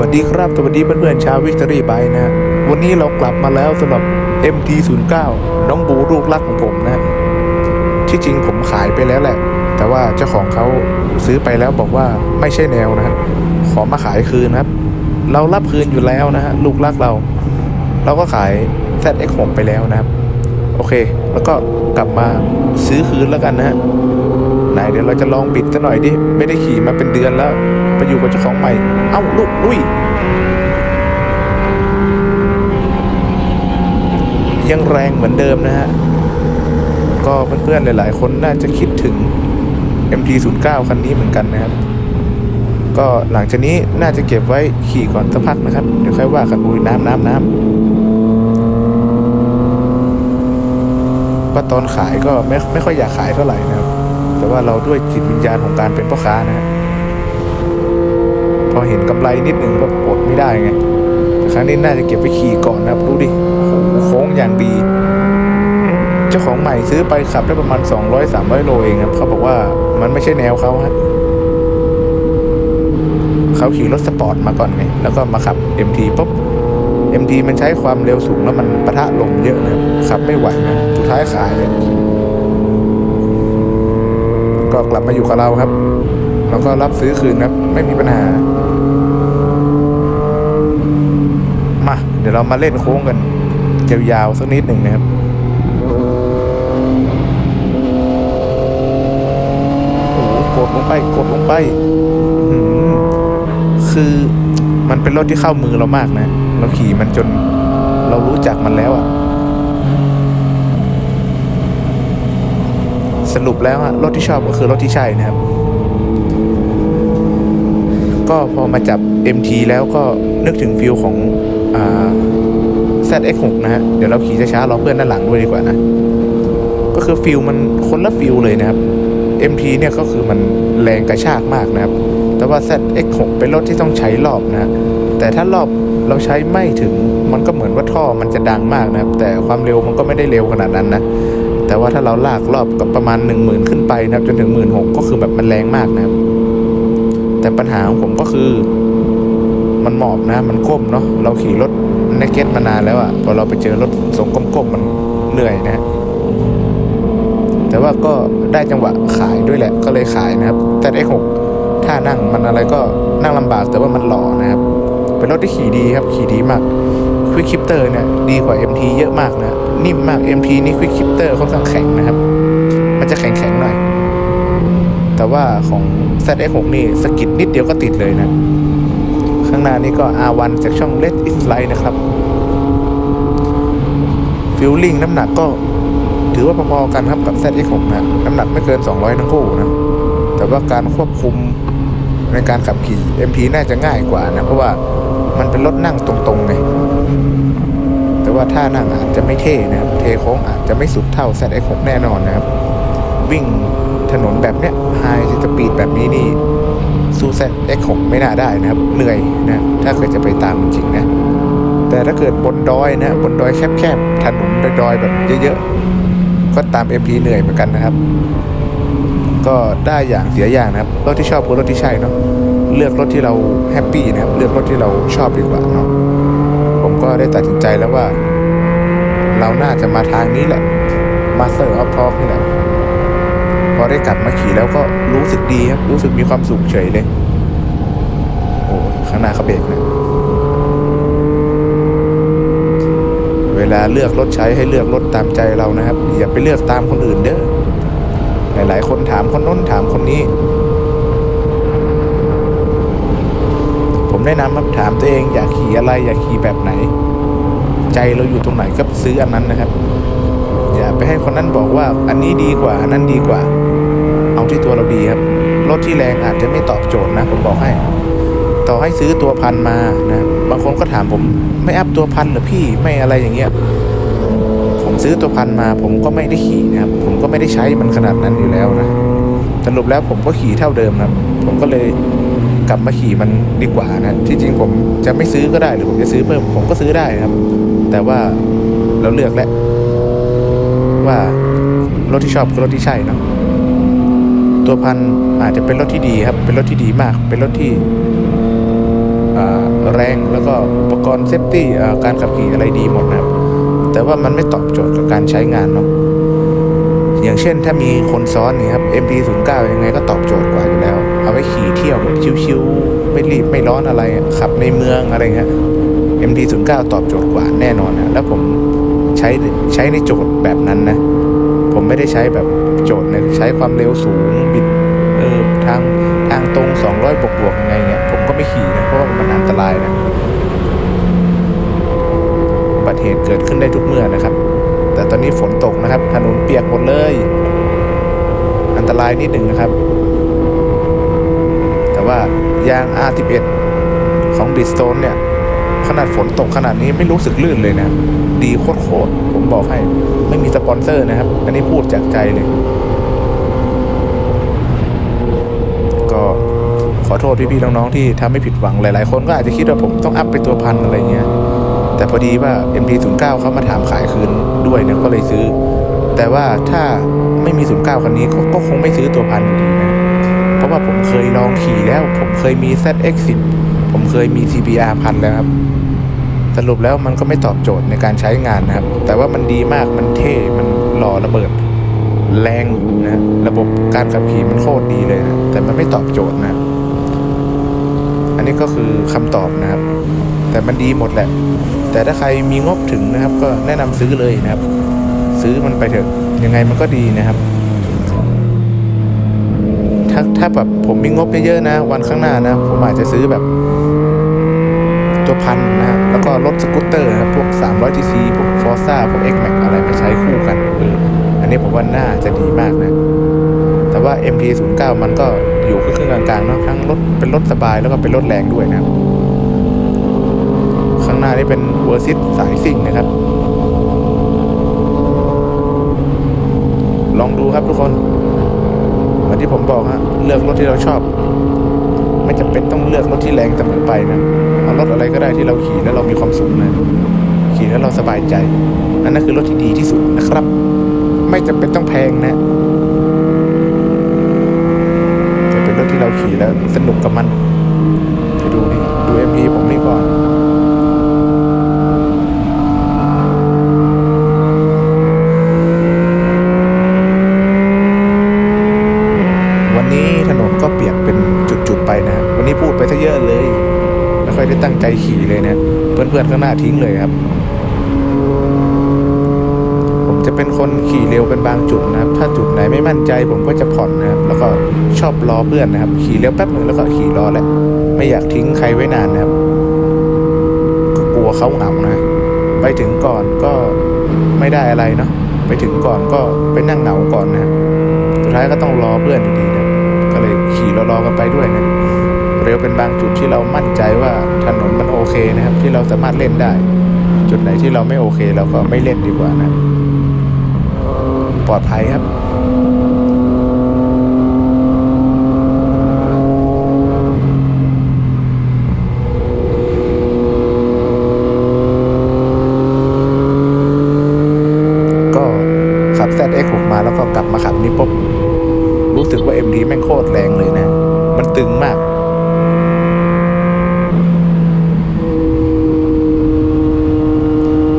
วัสดีครับ สวัสดีเพื่อนๆชาววิกตอรี่ไบนะ วันนี้เรากลับมาแล้วสำหรับ MT09 น้องบูลูกรักของผมนะ ที่จริงผมขายไปแล้วแหละ แต่ว่าเจ้าของเขาซื้อไปแล้วบอกว่าไม่ใช่แนวนะ ขอมาขายคืนนะครับ เรารับคืนอยู่แล้วนะฮะลูกรักเรา เราก็ขาย ZX6 ไปแล้วนะครับ โอเค แล้วก็กลับมาซื้อคืนแล้วกันนะฮะ นเดี๋ยวเราจะลองบิดซะหน่อยดิ ไม่ได้ขี่มาเป็นเดือนแล้วไปอยู่กับเจ้าของใหม่ เอ้าลุกลุยยังแรงเหมือนเดิมนะฮะ ก็เพื่อนๆหลายๆ คนน่าจะคิดถึง MT09 คันนี้เหมือนกันนะครับ ก็หลังจากนี้น่าจะเก็บไว้ขี่ก่อนสักพักนะครับ เดี๋ยวค่อยว่ากันอุ้ยน้ำน้ำน้ำก็ตอนขายก็ไม่ไม่ค่อยอยากขายเท่าไหร่นะครับ ว่าเราด้วยจิตวิญญาณของการเป็นพ่อค้านะพอเห็นกำไรนิดหนึ่งก็อดไม่ได้ไงแต่ครั้งนี้น่าจะเก็บไว้ขี่ก่อนนะครับดูดิโอ้โหโค้งอย่างดี เจ้าของใหม่ซื้อไปขับได้ประมาณ 200-300 โลเองครับเขาบอกว่ามันไม่ใช่แนวเขาฮะเขาขี่รถสปอร์ตมาก่อนไงแล้วก็มาขับ MT ปุ๊บ MT มันใช้ความเร็วสูงแล้วมันปะทะลมเยอะนะขับไม่ไหวนะสุดท้ายขายเลย ก็กลับมาอยู่กับเราครับแล้วก็รับซื้อคืนครับ ไม่มีปัญหา มาเดี๋ยวเรามาเล่นโค้งกันยาวๆสักนิดหนึ่งนะครับโอ้โหกดลงไปกดลงไปคือมันเป็นรถที่เข้ามือเรามากนะ เราขี่มันจนเรารู้จักมันแล้วอะ สรุปแล้วอะรถที่ชอบก็คือรถที่ใช่นะครับ ก็พอมาจับ MT แล้วก็นึกถึงฟิลของอ ZX6 นะฮะ เดี๋ยวเราขี่ช้าๆรอเพื่อนด้านหลังด้วยดีกว่านะ ก็คือฟิลมันคนละฟิลเลยนะครับ MT เนี่ยก็คือมันแรงกระชากมากนะครับ แต่ว่า ZX6 เป็นรถที่ต้องใช้รอบนะ แต่ถ้ารอบเราใช้ไม่ถึงมันก็เหมือนว่าท่อมันจะดังมากนะครับ แต่ความเร็วมันก็ไม่ได้เร็วขนาดนั้นนะ แต่ว่าถ้าเราลากรอบกับประมาณ 1 0,000 ขึ้นไปนะครับ จนถึง 1 6ื่นก็คือแบบมันแรงมากนะครับ แต่ปัญหาของผมก็คือ มันหมอบนะ มันก้มเนาะเราขี่รถในเก็ตมานานแล้วอะ่ะพอเราไปเจอรถทรงก้มๆมันเหนื่อยนะ แต่ว่าก็ได้จังหวะขายด้วยแหละ ก็เลยขายนะครับ แต่ไอ้หกถ้านั่งมันอะไรก็นั่งลำบากแต่ว่ามันหล่อนะครับ เป็นรถที่ขี่ดีครับขี่ดีมากควิกคิปเตอร์เนี่ยดีกว่า MT เยอะมากนะ นิ่มมาก MT นี่ควิกคิปเตอร์ค่อนข้างแข็งนะครับ มันจะแข็งๆหน่อย แต่ว่าของ ZX6 นี่สกิดนิดเดียวก็ติดเลยนะ ข้างหน้านี่ก็ R1 จากช่อง Let It Fly นะครับฟิลลิ่งน้ำหนักก็ถือว่าพอๆกันครับกับ ZX6 นะน้ำหนักไม่เกิน 200 ทั้งคู่นะ แต่ว่าการควบคุมในการขับขี่ MP น่าจะง่ายกว่านะ เพราะว่ามันเป็นรถนั่งตรงๆไง ว่าถ้านั่งอาจจะไม่เท่นะครับ เทโค้งอาจจะไม่สุดเท่า ZX6 แน่นอนนะครับ วิ่งถนนแบบเนี้ยไฮสปีดแบบนี้นี่สู้ ZX6 ไม่น่าได้นะครับ เหนื่อยนะถ้าเกิดจะไปตามจริงนะ แต่ถ้าเกิดบนดอยนะบนดอยแคบๆถนนดอยๆแบบเยอะๆ ก็ตาม MP เหนื่อยเหมือนกันนะครับ ก็ได้อย่างเสียอย่างนะครับรถที่ชอบคือรถที่ใช่เนาะเลือกรถที่เราแฮปปี้นะครับ เลือกรถที่เราชอบดีกว่าเนาะผมก็ได้ตัดสินใจแล้วว่า เราน่าจะมาทางนี้แหละ Master of Talk นี่แหละพอได้กลับมาขี่แล้วก็รู้สึกดีครับ รู้สึกมีความสุขเฉยเลย โอ้ยข้างหน้าเขาเบรกนะเวลาเลือกรถใช้ให้เลือกรถตามใจเรานะครับ อย่าไปเลือกตามคนอื่นเด้อหลายๆคนถามคนน้นถามคนนี้ ผมแนะนำครับถามตัวเองอยากขี่อะไร อยากขี่แบบไหน ใจเราอยู่ตรงไหนก็ซื้ออันนั้นนะครับ อย่าไปให้คนนั้นบอกว่าอันนี้ดีกว่าอันนั้นดีกว่า เอาที่ตัวเราดีครับรถที่แรงอาจจะไม่ตอบโจทย์นะผมบอกให้ ต่อให้ซื้อตัวพันมานะบางคนก็ถามผมไม่อัพตัวพันหรอพี่ไม่อะไรอย่างเงี้ยผมซื้อตัวพันมา ผมก็ไม่ได้ขี่นะครับผมก็ไม่ได้ใช้มันขนาดนั้นอยู่แล้วนะสรุปแล้วผมก็ขี่เท่าเดิมนะครับผมก็เลยกลับมาขี่มันดีกว่านะ ที่จริงผมจะไม่ซื้อก็ได้หรือผมจะซื้อเพิ่มผมก็ซื้อได้ครับ แต่ว่าเราเลือกแล้วว่ารถที่ชอบคือรถที่ใช่เนาะตัวพันอาจจะเป็นรถที่ดีครับ เป็นรถที่ดีมาก เป็นรถที่อ่าแรกรณ์เซฟตี้การขับขี่อะไรดีหมดนะครับ แต่ว่ามันไม่ตอบโจทย์กับการใช้งานเนาะอย่างเช่นถ้ามีคนซ้อนนี่ครับ MT09 ยังไงก็ตอบโจทย์กว่าอยู่แล้ว เอาไว้ขี่เที่ยวแบบชิวๆไม่รีบไม่ร้อนอะไรขับในเมืองอะไรเงี้ย MT09 ตอบโจทย์กว่าแน่นอนนะแล้วผมใช้ใช้ในโจทย์แบบนั้นนะ ผมไม่ได้ใช้แบบโจทย์ในใช้ความเร็วสูงบิดเออทางทางตรง 200 บวกบวกๆยังไงเนี่ยผมก็ไม่ขี่นะ เพราะว่ามันอันตรายนะอุบัติเหตุเกิดขึ้นได้ทุกเมื่อนะครับ แต่ตอนนี้ฝนตกนะครับ ถนนเปียกหมดเลย อันตรายนิดหนึ่งนะครับ แต่ว่ายาง R11 ของ Bridgestone เนี่ย ขนาดฝนตกขนาดนี้ไม่รู้สึกลื่นเลยนะ ดีโคตรๆผมบอกให้ ไม่มีสปอนเซอร์นะครับ อันนี้พูดจากใจเลย ก็ขอโทษพี่ๆน้องๆที่ทำให้ผิดหวังหลายๆ คนก็อาจจะคิดว่าผมต้องอัพไปตัวพันอะไรเงี้ย แต่พอดีว่า MD09 เขามาถามขายคืนด้วยเนี่ยก็เลยซื้อ แต่ว่าถ้าไม่มี 09 คันนี้ก็ก็คงไม่ซื้อตัวพันอยู่ดีนะ เพราะว่าผมเคยลองขี่แล้ว ผมเคยมี ZX10 ผมเคยมี CBR พันแล้วครับ สรุปแล้วมันก็ไม่ตอบโจทย์ในการใช้งานนะครับ แต่ว่ามันดีมากมันเท่มันหล่อระเบิด แรงนะระบบการขับขี่มันโคตรดีเลยนะแต่มันไม่ตอบโจทย์นะอันนี้ก็คือคำตอบนะครับ แต่มันดีหมดแหละ แต่ถ้าใครมีงบถึงนะครับ ก็แนะนำซื้อเลยนะครับ ซื้อมันไปเถอะยังไงมันก็ดีนะครับถ้าถ้าแบบผมมีงบเยอะๆนะ วันข้างหน้านะ ผมอาจจะซื้อแบบ ตัวพันนะฮะแล้วก็รถสกูตเตอร์นะพวก 300 cc พวก Forza พวก X Max อะไรมาใช้คู่กันเอออันนี้ผมว่าน่าจะดีมากนะ แต่ว่า MT09 มันก็อยู่ครึ่งกลางๆเนาะทั้งรถเป็นรถสบายแล้วก็เป็นรถแรงด้วยนะข้างหน้านี่เป็นเวอร์ซิตสายซิ่งนะครับ ลองดูครับทุกคนเหมือนที่ผมบอกฮะเลือกรถที่เราชอบ ไม่จำเป็นต้องเลือกรถที่แรงเสมอไปนะ เอารถอะไรก็ได้ที่เราขี่แล้วเรามีความสุขนะขี่แล้วเราสบายใจอันนั้นคือรถที่ดีที่สุดนะครับ ไม่จำเป็นต้องแพงนะแต่เป็นรถที่เราขี่แล้วสนุกกับมันไปดูนี่ดูเอ็มพีผมนี่ก่อน วันนี้ถนนก็เปียกเป็นจุดๆไปนะ วันนี้พูดไปซะเยอะเลย ไม่ค่อยได้ตั้งใจขี่เลยนะ เพื่อนๆข้างหน้าทิ้งเลยครับ ผมจะเป็นคนขี่เร็วเป็นบางจุดนะครับ ถ้าจุดไหนไม่มั่นใจผมก็จะผ่อนนะครับ แล้วก็ชอบรอเพื่อนนะครับ ขี่เร็วแป๊บหนึ่งแล้วก็ขี่รอแหละ ไม่อยากทิ้งใครไว้นานนะครับก็กลัวเขาเหงานะไปถึงก่อนก็ไม่ได้อะไรเนาะไปถึงก่อนก็ไปนั่งเหงาก่อนนะสุดท้ายก็ต้องรอเพื่อนอยู่ดีนะก็เลยขี่รอๆกันไปด้วยนะ เร็วเป็นบางจุดที่เรามั่นใจว่าถนนมันโอเคนะครับ ที่เราสามารถเล่นได้ จุดไหนที่เราไม่โอเคเราก็ไม่เล่นดีกว่านะ ปลอดภัยครับก็ขับ ZX6 มาแล้วก็กลับมาขับนี่ปุ๊บรู้สึกว่า MD แม่งโคตรแรงเลยนะ มันตึงมาก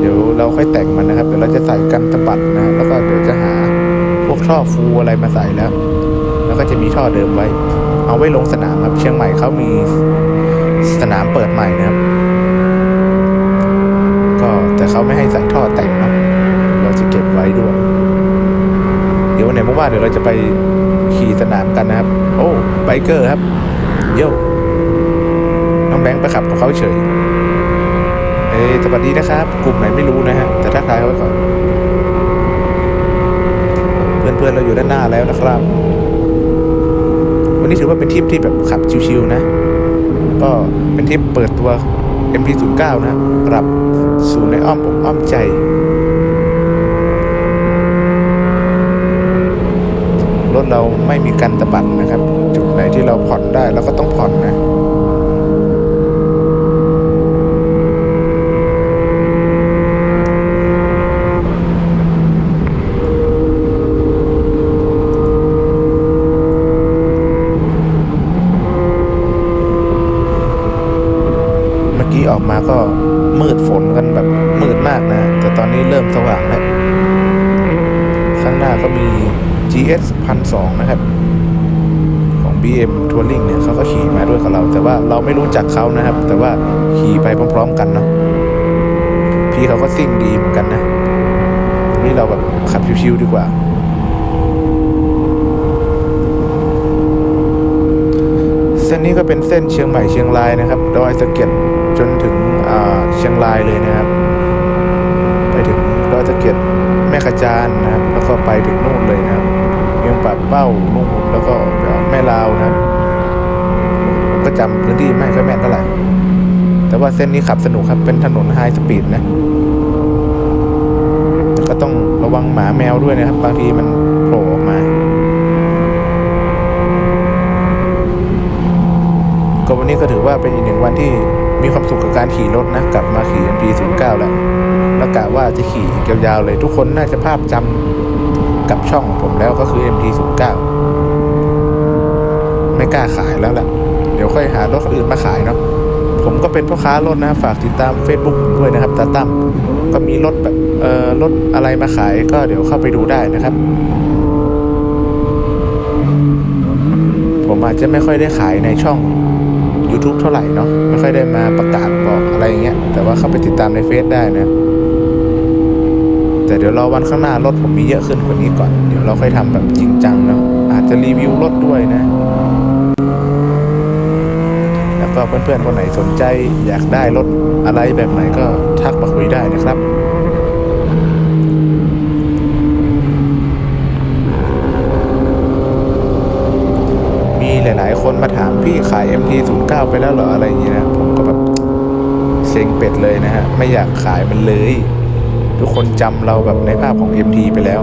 เดี๋ยวเรา ค่อยแต่งมันนะครับ เดี๋ยวเราจะใส่กันสะบัดนะแล้วก็เดี๋ยวจะหาพวกท่อฟูอะไรมาใส่แล้ว แล้วก็จะมีท่อเดิมไว้ เอาไว้ลงสนามครับ เชียงใหม่เขามีสนามเปิดใหม่นะครับ ก็แต่เขาไม่ให้ใส่ท่อแต่งเนาะเราจะเก็บไว้ด้วย เดี๋ยววันไหนว่างๆเดี๋ยวเราจะไปขี่สนามกันนะครับ โอ้ไบเกอร์ครับโย่น้องแบงค์ไปขับกับเขาเฉย เอ้ยสวัสดีนะครับ กลุ่มไหนไม่รู้นะฮะ แต่ทักทายเขาไว้ก่อน เพื่อนๆเราอยู่ด้านหน้าแล้วนะครับ วันนี้ถือว่าเป็นทริปที่แบบขับชิวๆนะ ก็เป็นทริปเปิดตัว MP09 นะปรับสู่ในอ้อมอกอ้อมใจรถเราไม่มีกันตะบัดนะครับ จุดไหนที่เราผ่อนได้เราก็ต้องผ่อนนะ เมื่ อออกมาก็มืดฝนกันแบบมืดมากนะ แต่ตอนนี้เริ่มสว่างแล้ว ข้างหน้าก็มี GS 1002 นะครับ ของ BM Touring เนี่ยเขาก็ขี่มาด้วยกับเรา แต่ว่าเราไม่รู้จักเขานะครับ แต่ว่าขี่ไปพร้อม ๆ กันเนาะพี่เขาก็ซิ่งดีเหมือนกันนะนี่เราแบบขับชิวๆดีกว่าเส้นนี้ก็เป็นเส้นเชียงใหม่เชียงรายนะครับ ดอยสะเก็ด จนถึงเชียงรายเลยนะครับ ไปถึงดอยสะเก็ดแม่ขจานนะครับ แล้วก็ไปถึงนู่นเลยนะครับเมียงปากเป้านู่นแล้วก็แม่ลาวนะครับผมก็จำพื้นที่ไม่ค่อยแม่นเท่าไหร่ แต่ว่าเส้นนี้ขับสนุกครับ เป็นถนนไฮสปีดนะ ก็ต้องระวังหมาแมวด้วยนะครับ บางทีมันโผล่ออกมา ก็วันนี้ก็ถือว่าเป็นอีกหนึ่งวันที่ มีความสุขกับการขี่รถนะ กลับมาขี่ MP09 แล้วแล้วกะว่าจะขี่ยาวๆเลยทุกคนน่าจะภาพจำกับช่องผมแล้วก็คือ MP09 ไม่กล้าขายแล้วแหละเดี๋ยวค่อยหารถอื่นมาขายเนาะผมก็เป็นพ่อค้ารถนะ ฝากติดตาม Facebook ผมด้วยนะครับตาตั้มก็มีรถแบบเอ่อรถอะไรมาขายก็เดี๋ยวเข้าไปดูได้นะครับ ผมอาจจะไม่ค่อยได้ขายในช่อง YouTube เท่าไหร่เนาะไม่ค่อยได้มาประกาศบอกอะไรเงี้ยแต่ว่าเข้าไปติดตามในเฟซได้นะ แต่เดี๋ยวรอวันข้างหน้ารถผมมีเยอะขึ้นกว่านี้ก่อน เดี๋ยวเราค่อยทำแบบจริงจังเนาะอาจจะรีวิวรถด้วยนะ แล้วก็เพื่อนๆคนไหนสนใจอยากได้รถอะไรแบบไหนก็ทักมาคุยได้นะครับ มี หลาย ๆ คนมาถามพี่ขาย MT09 ไปแล้วเหรออะไรอย่างเงี้ยนะผมก็แบบเซ็งเป็ดเลยนะฮะ ไม่อยากขายมันเลย ทุกคนจำเราแบบในภาพของ MT ไปแล้ว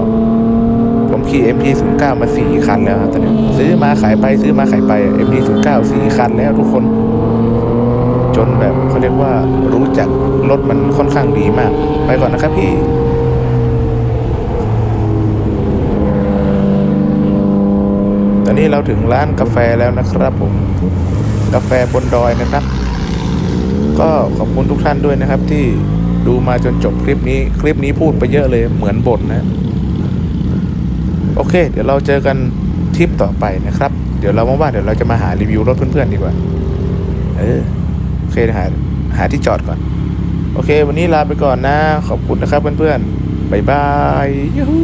ผมขี่ MT09 มาสี่คันแล้วครับตอนนี้ซื้อมาขายไปซื้อมาขายไป MT09 สี่คันแล้วทุกคน จนแบบเขาเรียกว่ารู้จักรถมันค่อนข้างดีมาก ไปก่อนนะครับพี่ อนนี้เราถึงร้านกาแฟแล้วนะครับผมกาแฟบนดอยนะครับ ก็ขอบคุณทุกท่านด้วยนะครับที่ดูมาจนจบคลิปนี้ คลิปนี้พูดไปเยอะเลยเหมือนบ่นะ โอเค เดี๋ยวเราเจอกันทริปต่อไปนะครับ เดี๋ยวเราว่างๆเดี๋ยวเราจะมาหารีวิวรถเพื่อนๆดีกว่า เออโอเคหาหาที่จอดก่อน โอเค วันนี้ลาไปก่อนนะ ขอบคุณนะครับเพื่อนๆบ๊ายบายยูฮู